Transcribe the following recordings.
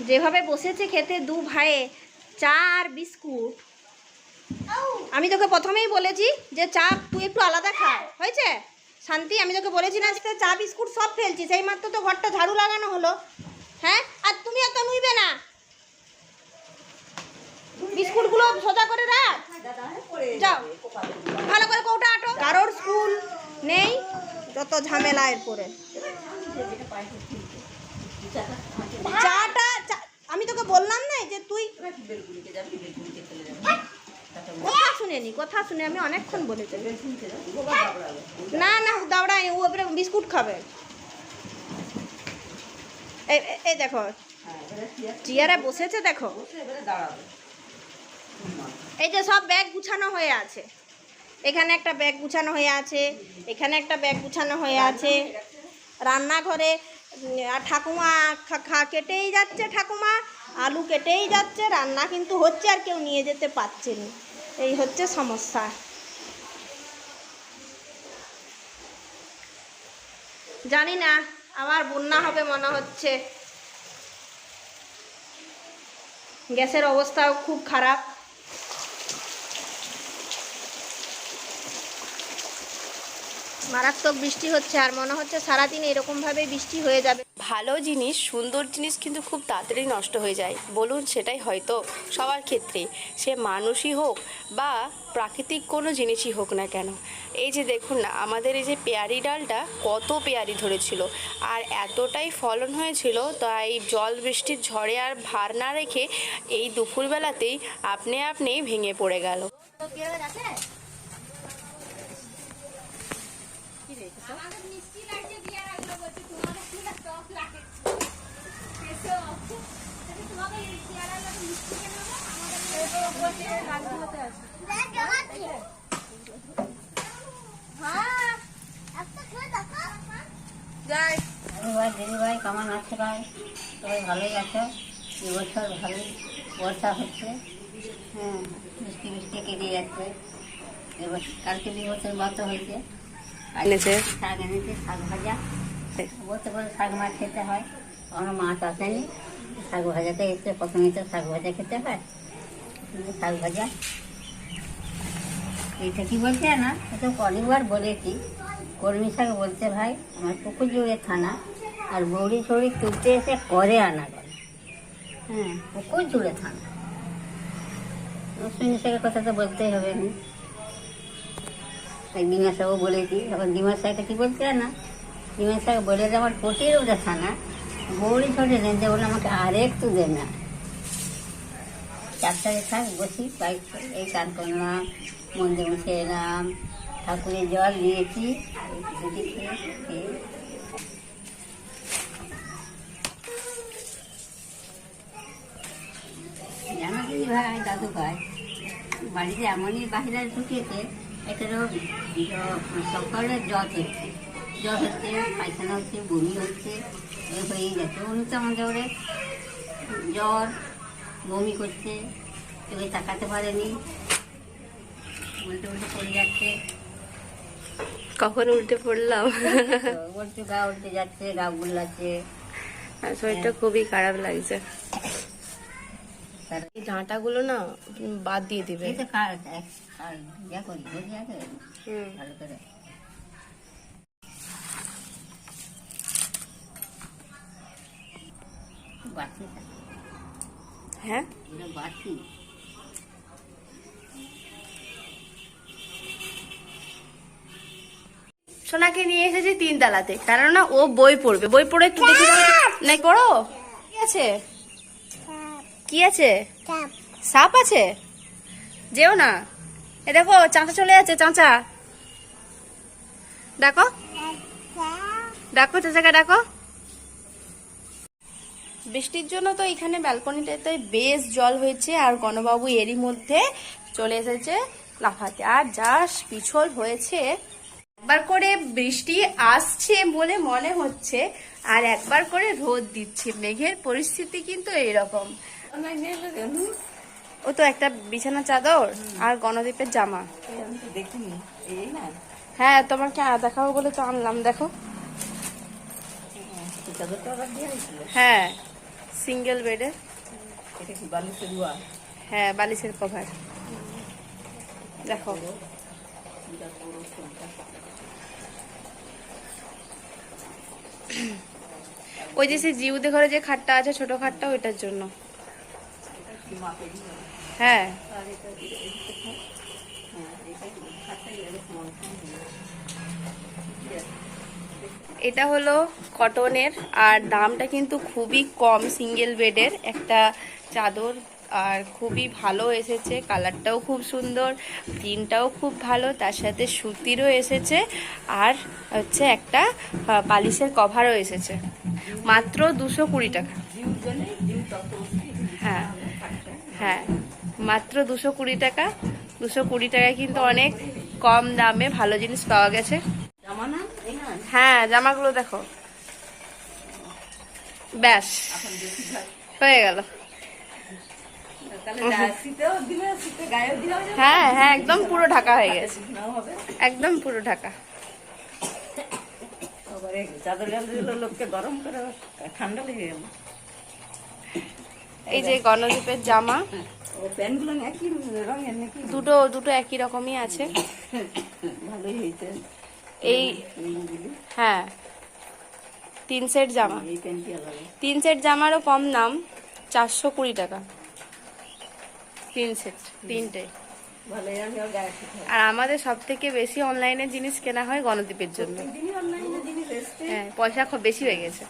যেভাবে বসেছে খেতে দু ভাইয়ে চা আর বিস্কুট। আমি তোকে প্রথমেই বলেছি যে চা তুই একটু আলাদা খা, হয়েছে? শান্তি, আমি তোকে বলেছি না আজকে চা, বিস্কুট সব ফেলছি সেই মাত্র তো ঘরটা ঝাড়ু লাগানো হলো। হ্যাঁ? আর তুমি এত নুইবে না। বিস্কুটগুলো সোজা করে রাখ। যাও। ভালো করে কৌটা আটো। কারোর স্কুল নেই, যত ঝামেলা এরপরে। চা- তোকে বললাম না যে তুই কথা শুনেনি কথা শুনে আমি অনেকক্ষণ বলেছি না না দাওড়াই ও এবারে বিস্কুট খাবে। এই দেখো চেয়ারে বসেছে দেখো। এই যে সব ব্যাগ গুছানো হয়ে আছে। এখানে একটা ব্যাগ গুছানো হয়ে আছে এখানে একটা ব্যাগ গুছানো হয়ে আছে। রান্নাঘরে আর ঠাকুমা খা- খা কেটেই যাচ্ছে ঠাকুমা। আলু কেটেই যাচ্ছে, রান্না কিন্তু হচ্ছে আর কেউ নিয়ে যেতে পারছে না। এই হচ্ছে সমস্যা। জানি না, আবার বন্যা হবে মনে হচ্ছে। গ্যাসের অবস্থাও খুব খারাপ। মারাত্মক বৃষ্টি হচ্ছে আর মনে হচ্ছে সারাদিন এরকমভাবে বৃষ্টি হয়ে যাবে। ভালো জিনিস, সুন্দর জিনিস কিন্তু খুব তাড়াতাড়ি নষ্ট হয়ে যায়। বলুন সেটাই হয়তো সবার ক্ষেত্রে সে মানুষই হোক বা প্রাকৃতিক কোনো জিনিসই হোক না কেন। এই যে দেখুন না, আমাদের এই যে পেয়ারি ডালটা কত পেয়ারি ধরেছিল। আর এতটাই ফলন হয়েছিল, তাই জল বৃষ্টির ঝড়ে আর ভার না রেখে এই দুপুরবেলাতেই আপনি আপনি ভেঙে পড়ে গেল। ভাই দিদি ভাই কেমন আছে ভাই? সবাই ভালোই আছে? এবছর ভালোই বর্ষা হচ্ছে। হ্যাঁ। বৃষ্টি বৃষ্টি কেটে যাচ্ছে। এবার কালকে দু বছর মতো হয়েছে। এনেছে? শাক এনেছে শাক ভাজা। বলতে করে শাক মাছ খেতে হয়। কোনো মাছ আসেনি। শাক ভাজাতে এসে প্রথমে তো শাক ভাজা খেতে হয়। শাক ভাজা এইটা কি বলছে না এটা অনেকবার বলেছি কর্মী শাক বলতে ভাই, আমার পুকুর জুড়ে থানা, আর বৌড়ি ছড়ি তুলতে এসে করে আনা গেল হ্যাঁ পুকুর জুড়ে থানা। অশ্বিনী শাকের কথা তো বলতেই হবে না। তাই ডিমার শাকও বলেছি এখন ডিমার শাকটা কি বলতে না ডিমার শাক বলে যে আমার ওটা থানা বৌড়ি ছড়ে নেন যে বলে আমাকে আর একটু দে না। চারটায় থাক বসি বাইক এই কান করলাম মন্দির মুছে এলাম, ঠাকুরের জল নিয়েছি জানো কি ভাই, দাদু ভাই? বাড়িতে এমনই বাহিরে ঢুকিয়েছে এটারও সকালে জ্বর হচ্ছে জ্বর হচ্ছে পায়খানা হচ্ছে, বমি হচ্ছে, এ হয়েই যাচ্ছে উনি তো আমাদের জ্বর বমি করছে কেউ তাকাতে পারেনি। উল্টে উল্টে পড়ে যাচ্ছে। কখন উল্টে পড়লাম? উল্টে গা উল্টে যাচ্ছে গা গুলাচ্ছে শরীরটা খুবই খারাপ লাগছে। এই ডাঁটাগুলো না বাদ দিয়ে দিবে। হ্যাঁ? সোনাকে নিয়ে এসেছি তিন তালাতে। কারণ না ও বই পড়বে। বই পড়ে একটু দেখে নাই পড়ো? কি আছে? কি আছে? সাপ। আছে? যেও না। এ দেখো চাঁচা চলে যাচ্ছে চাঁচা। দেখো দেখো চাচাকে দেখো বৃষ্টির জন্য তো এখানে ব্যালকনিটাতে বেশ জল হয়েছে আর গণবাবু এরই মধ্যে চলে এসেছে লাফাতে। আর যা পিছল হয়েছে, একবার করে বৃষ্টি আসছে বলে মনে হচ্ছে আর একবার করে রোদ দিচ্ছে। মেঘের পরিস্থিতি কিন্তু এইরকম ও তো একটা বিছানা চাদর আর গণদীপের জামা। হ্যাঁ তোমাকে দেখাবো বলে তো আনলাম, দেখো। হ্যাঁ। সিঙ্গেল রুয়া? হ্যাঁ বালিশের কভার দেখো। বড় ওই যে সে জিউদের ঘরে যে খাটটা আছে ছোট খাটটা ওইটার জন্য। হ্যাঁ। আর এটা হলো। কটনের, আর দামটা কিন্তু খুবই কম সিঙ্গেল বেডের একটা চাদর, আর খুবই ভালো এসেছে, কালারটাও খুব সুন্দর প্রিন্টটাও খুব ভালো, তার সাথে সুতিরও এসেছে, আর হচ্ছে একটা পালিশের কভারও এসেছে। মাত্র দুশো কুড়ি টাকা। হ্যাঁ হ্যাঁ মাত্র দুশো কুড়ি টাকা। দুশো কুড়ি টাকায় কিন্তু অনেক কম দামে ভালো জিনিস পাওয়া গেছে। জামা না এই না হ্যাঁ জামাগুলো দেখো। ব্যাস হয়ে গেল। হ্যাঁ হ্যাঁ একদম পুরো ঢাকা হয়ে গেছে। একদম পুরো ঢাকা। চাদর গাল লোককে গরম করে ঠান্ডা লেগে গেল। এই যে গণদীপের জামা দুটো দুটো একই রকমই আছে। ভালোই হয়েছে। এই হ্যাঁ তিন সেট জামা। তিন সেট জামারও কম দাম চারশো কুড়ি টাকা। তিন সেট তিনটে। আর আমাদের সব থেকে বেশি অনলাইনে জিনিস কেনা হয় গণদ্বীপের জন্য। হ্যাঁ পয়সা খুব বেশি হয়ে গেছে।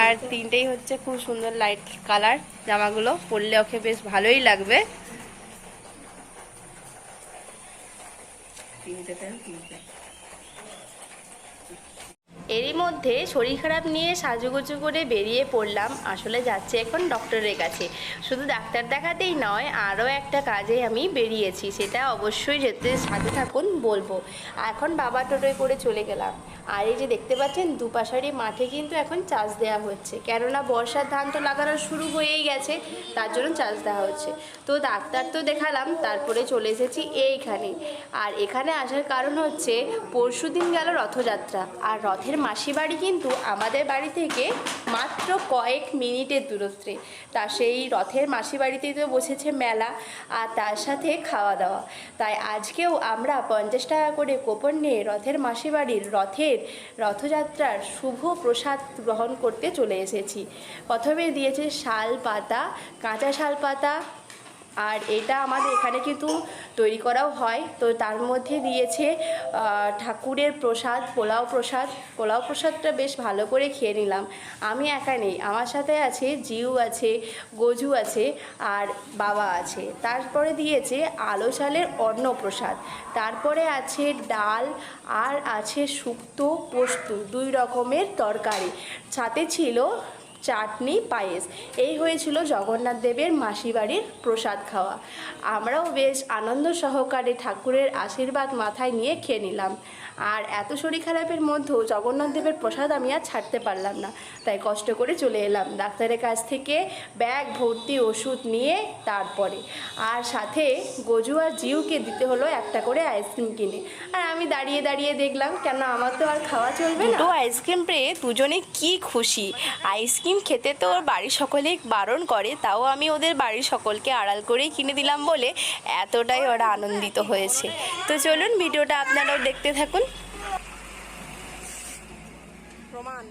আর তিনটেই হচ্ছে খুব সুন্দর লাইট কালার জামাগুলো। পরলে ওকে বেশ ভালোই লাগবে। তিনটে প্যান্ট তিনটে এরই মধ্যে শরীর খারাপ নিয়ে সাজুগুজু করে বেরিয়ে পড়লাম। আসলে যাচ্ছে এখন ডক্টরের কাছে। শুধু ডাক্তার দেখাতেই নয়, আরও একটা কাজে আমি বেরিয়েছি, সেটা অবশ্যই যেতে সাথে থাকুন বলব। এখন বাবা টোটোয় করে চলে গেলাম। আর এই যে দেখতে পাচ্ছেন, দুপাশারি মাঠে কিন্তু এখন চাষ দেওয়া হচ্ছে। কেননা বর্ষার ধান তো লাগানো শুরু হয়েই গেছে, তার জন্য চাষ দেওয়া হচ্ছে। তো ডাক্তার তো দেখালাম, তারপরে চলে এসেছি এইখানে। আর এখানে আসার কারণ হচ্ছে পরশু দিন গেল রথযাত্রা। আর রথের মাসি বাড়ি কিন্তু আমাদের বাড়ি থেকে মাত্র কয়েক মিনিটের দূরত্বে। তা সেই রথের মাসি বাড়িতেই তো বসেছে মেলা আর তার সাথে খাওয়া দাওয়া। তাই আজকেও আমরা পঞ্চাশ টাকা করে কোপন নিয়ে রথের মাসি বাড়ির রথের রথযাত্রার শুভ প্রসাদ গ্রহণ করতে চলে এসেছি। প্রথমে দিয়েছে শাল পাতা, কাঁচা শাল পাতা আর এটা আমাদের এখানে কিন্তু তৈরি করাও হয়। তো তার মধ্যে দিয়েছে ঠাকুরের প্রসাদ, পোলাও প্রসাদ। পোলাও প্রসাদটা বেশ ভালো করে খেয়ে নিলাম। আমি একা নেই, আমার সাথে আছে জিউ আছে, গজু আছে আর বাবা আছে। তারপরে দিয়েছে আলো চালের অন্নপ্রসাদ তারপরে আছে ডাল আর আছে শুক্তো পোস্ত, দুই রকমের তরকারি। সাথে ছিল চাটনি, পায়েস। এই হয়েছিল জগন্নাথ দেবের মাসি বাড়ির প্রসাদ খাওয়া। আমরাও বেশ আনন্দ সহকারে ঠাকুরের আশীর্বাদ মাথায় নিয়ে খেয়ে নিলাম। আর এত শরীর খারাপের মধ্যেও জগন্নাথ দেবের প্রসাদ আমি আর ছাড়তে পারলাম না। তাই কষ্ট করে চলে এলাম ডাক্তারের কাছ থেকে ব্যাগ, ভর্তি ওষুধ নিয়ে তারপরে। আর সাথে গজু আর জিউকে দিতে হলো একটা করে আইসক্রিম কিনে। আর আমি দাঁড়িয়ে দাঁড়িয়ে দেখলাম, কেন আমার তো আর খাওয়া চলবে না? দুটো আইসক্রিম পেয়ে দুজনে কি খুশি? আইসক্রিম খেতে তো ওর বাড়ির সকলেই বারণ করে তাও আমি ওদের বাড়ির সকলকে আড়াল করেই কিনে দিলাম বলে এতটাই ওরা আনন্দিত হয়েছে। তো চলুন ভিডিওটা আপনারাও দেখতে থাকুন। প্রমাণ।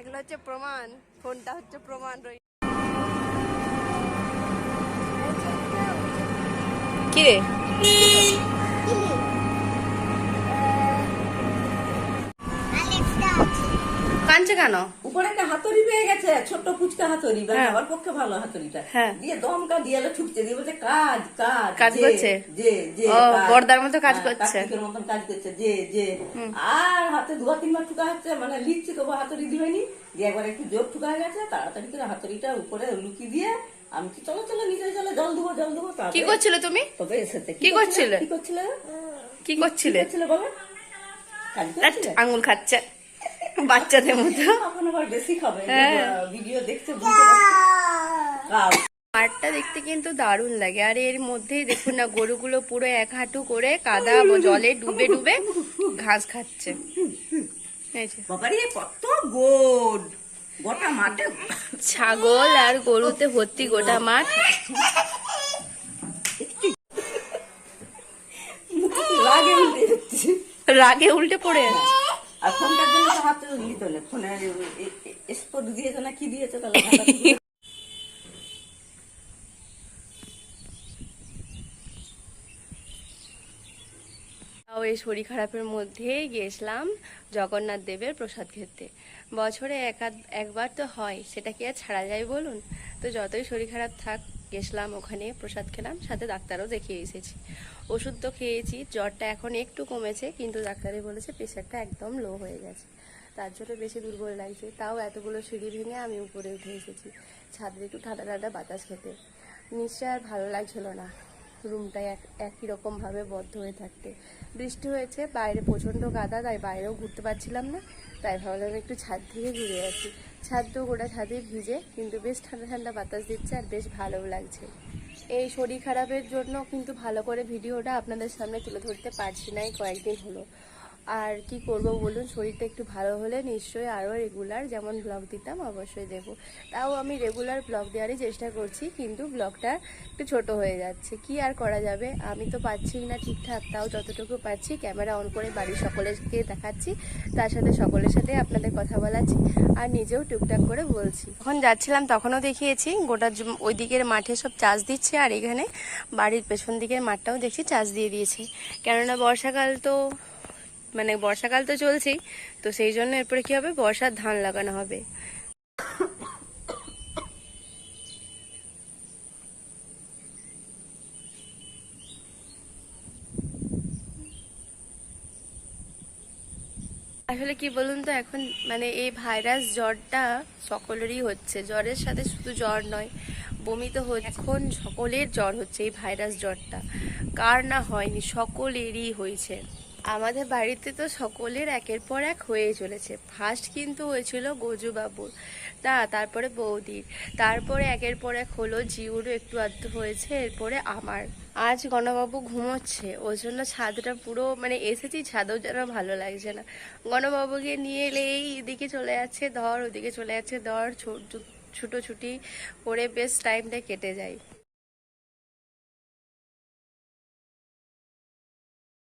এগুলো হচ্ছে প্রমাণ। ফোনটা হচ্ছে প্রমাণ রই কি রে কেন? উপরে একটা হাতুড়ি পেয়ে গেছে ছোট্ট ফুচকা হাতুড়ি হ্যাঁ। আমার পক্ষে ভালো হাতুড়িটা। হ্যাঁ। দিয়ে দমকা দিয়ে ঠুকছে দিয়ে বলছে কাজ কাজ কাজ করছে? যে যে ও, মতো কাজ হ্যাঁ, করছে। মতন কাজ করছে যে যে। আর হাতে দু তিনবার ঠুকা হচ্ছে মানে লিখছি তবু হাতুড়ি দিবেনি দিয়ে একবার একটু জোর ঠুকা হয়ে গেছে তাড়াতাড়ি করে হাতুড়িটা উপরে লুকিয়ে দিয়ে আমি কি চলো চলো নিচে চলো জল দেবো জল দেবো কি করছিলে তুমি? তবে এসেছে। কি করছিলে? কি করছিলে? কি করছিলে? করছিলে বলো? আঙুল খাচ্ছে। বাচ্চাদের মতো। এখন আবার বেশি খাবে হ্যাঁ। ভিডিও কাজ মাঠটা দেখতে কিন্তু দারুণ লাগে। আর এর মধ্যেই দেখুন না গরুগুলো পুরো এক হাঁটু করে কাদা জলে ডুবে ডুবে ঘাস খাচ্ছে। কত গোড! গোটা মাঠে ছাগল আর গরুতে ভর্তি গোটা মাঠ। রাগে উল্টে পড়ে যাচ্ছে আর ফোনটার জন্য তো হাতে নিত না দিয়েছে না কি দিয়েছে তাহলে? এই শরীর খারাপের মধ্যেই গেছিলাম জগন্নাথ দেবের প্রসাদ খেতে। বছরে এক একবার তো হয়, সেটা কি আর ছাড়া যায় বলুন? তো যতই শরীর খারাপ থাক গেছিলাম ওখানে, প্রসাদ খেলাম, সাথে ডাক্তারও দেখিয়ে এসেছি। ওষুধ তো খেয়েছি, জ্বরটা এখন একটু কমেছে, কিন্তু ডাক্তারে বলেছে প্রেশারটা একদম লো হয়ে গেছে। তার জন্য বেশি দুর্বল লাগছে। তাও এতগুলো সিঁড়ি ভেঙে আমি উপরে উঠে এসেছি, ছাদে একটু ঠান্ডা ঠান্ডা বাতাস খেতে। নিশ্চয় আর ভালো লাগছিল না। রুমটা এক, একই রকমভাবে বদ্ধ হয়ে থাকতে। বৃষ্টি হয়েছে, বাইরে প্রচণ্ড কাদা তাই বাইরেও ঘুরতে পারছিলাম না। তাই ভাবলাম একটু ছাদ থেকে ঘুরে আসি। ছাদ গোটা ছাদে ভিজে, কিন্তু বেশ ঠান্ডা ঠান্ডা বাতাস দিচ্ছে আর বেশ ভালোও লাগছে। এই শরীর খারাপের জন্য কিন্তু ভালো করে ভিডিওটা আপনাদের সামনে তুলে ধরতে পারছি নাই কয়েকদিন হলো। আর কি করব বলুন? শরীরটা একটু ভালো হলে নিশ্চয়ই আরও রেগুলার যেমন ব্লগ দিতাম, অবশ্যই দেব। তাও আমি রেগুলার ব্লগ দেওয়ারই চেষ্টা করছি, কিন্তু ব্লগটা একটু ছোট হয়ে যাচ্ছে। কি আর করা যাবে? আমি তো পাচ্ছি না ঠিকঠাক, তাও যতটুকু পাচ্ছি ক্যামেরা অন করে বাড়ির সকলেরকে দেখাচ্ছি, তার সাথে সকলের সাথে আপনাদের কথা বলাচ্ছি, আর নিজেও টুকটাক করে বলছি। যখন যাচ্ছিলাম তখনও দেখিয়েছি, গোটা ওই দিকের মাঠে সব চাষ দিচ্ছে, আর এখানে বাড়ির পেছন দিকের মাঠটাও দেখছি চাষ দিয়ে দিয়েছি। কেননা বর্ষাকাল তো মানে বর্ষাকাল তো চলছেই, তো সেই জন্য এরপরে কি হবে? বর্ষার ধান লাগানো হবে। আসলে কি বলুন তো, এখন মানে এই ভাইরাস জ্বরটা সকলেরই হচ্ছে। জ্বরের সাথে শুধু জ্বর নয়, বমি তো এখন সকলের জ্বর হচ্ছে এই ভাইরাস জ্বরটা। কার না হয়নি, সকলেরই হয়েছে। আমাদের বাড়িতে তো সকলের একের পর এক হয়ে চলেছে। ফার্স্ট কিন্তু হয়েছিল গজু বাবুর তা তারপরে বৌদির তারপরে একের পর এক হলো জিউরও একটু আধটু হয়েছে, এরপরে আমার। আজ গণবাবু ঘুমোচ্ছে ওই জন্য ছাদটা পুরো মানে এসেছি, ছাদও যেন ভালো লাগছে না। গণবাবুকে নিয়ে এলেই এদিকে চলে যাচ্ছে, ধর ওদিকে চলে যাচ্ছে, ধর ছোট ছুটোছুটি করে বেশ টাইমটা কেটে যায়।